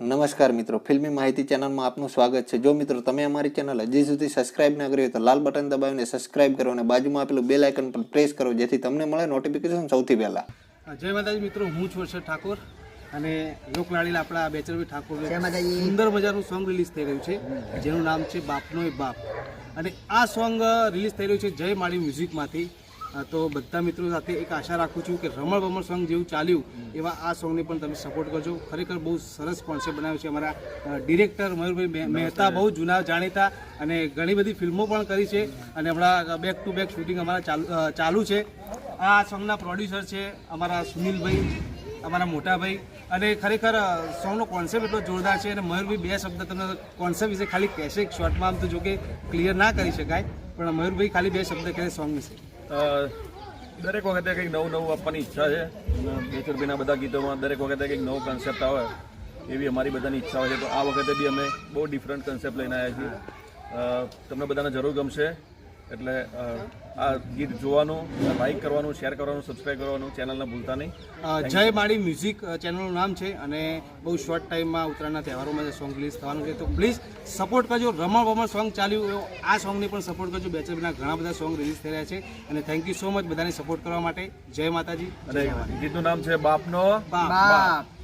નમસ્કાર મિત્રો ફિલ્મી માહિતી ચેનલમાં આપનું સ્વાગત છે. જો મિત્રો તમે અમારી ચેનલ હજી સુધી સબસ્ક્રાઇબ ના કરી હોય તો લાલ બટન દબાવીને સબસ્ક્રાઇબ કરો અને બાજુમાં આપેલું બેલ આઇકન પર પ્રેસ કરો જેથી તમને મળે નોટિફિકેશન સૌથી પહેલા. જય માતાજી મિત્રો હું છું હર્ષદ ઠાકોર અને લોકલાડીલા આપણા બેચરભાઈ ઠાકોર જય માતાજી. સુંદર મજાનું સોંગ રિલીઝ થઈ રહ્યું છે જેનું નામ છે બાપનો બાપ. અને આ સોંગ રિલીઝ થઈ રહ્યું છે જય માળી મ્યુઝિકમાંથી તો બધા મિત્રો સાથે એક આશા રાખું છું કે રમણ ભમણ સોંગ જેવું ચાલ્યું, એવા આ સોંગને પણ તમે સપોર્ટ કરજો. ખરેખર બહુ સરસ કોન્સેપ્ટ બનાવ્યો છે અમારા ડિરેક્ટર મયુરભાઈ મહેતા બહુ જૂના, જાણીતા અને ઘણી બધી ફિલ્મો પણ કરી છે અને હમણાં બેક ટુ બેક શૂટિંગ અમારા ચાલુ ચાલુ છે. આ સોંગના પ્રોડ્યુસર છે અમારા સુનિલભાઈ, અમારા મોટાભાઈ અને ખરેખર સોંગનો કોન્સેપ્ટ એટલો જોરદાર છે અને મયુરભાઈ બે શબ્દ તમને કોન્સેપ્ટ વિશે ખાલી કહેશે શોર્ટમાં આમ તો જો કે ક્લિયર ના કરી શકાય, પણ મયુરભાઈ ખાલી બે શબ્દ કહે સોંગ વિશે. દરેક વખતે કંઈક નવું નવું આપવાની ઈચ્છા છે. બેચરભાઈના બધા ગીતોમાં દરેક વખતે કંઈક નવો કન્સેપ્ટ આવે, એવી અમારી બધાની ઈચ્છા હોય છે. તો આ વખતે બી અમે બહુ ડિફરન્ટ કન્સેપ્ટ લઈને આવ્યા છીએ. તમને બધાને જરૂર ગમશે. એટલે આ ગીત જોવાનું લાઈક કરવાનું શેર કરવાનું સબસ્ક્રાઈબ કરવાનું ચેનલને ભૂલતા નહીં. જય માળી મ્યુઝિક ચેનલનું નામ છે અને બહુ શોર્ટ ટાઈમમાં ઉત્તરાયણના તહેવારોમાં સોંગ રિલીઝ થવાનું છે. તો પ્લીઝ સપોર્ટ કરજો. રમણ બમણ સોંગ ચાલ્યું. આ સોંગને પણ સપોર્ટ કરજો. બેચરભાઈના ઘણા બધા સોંગ રિલીઝ થઈ રહ્યા છે. અને થેન્ક યુ સો મચ બધાને સપોર્ટ કરવા માટે. જય માતાજી. અને ગીતનું નામ છે બાપનો બાપ. બાપ.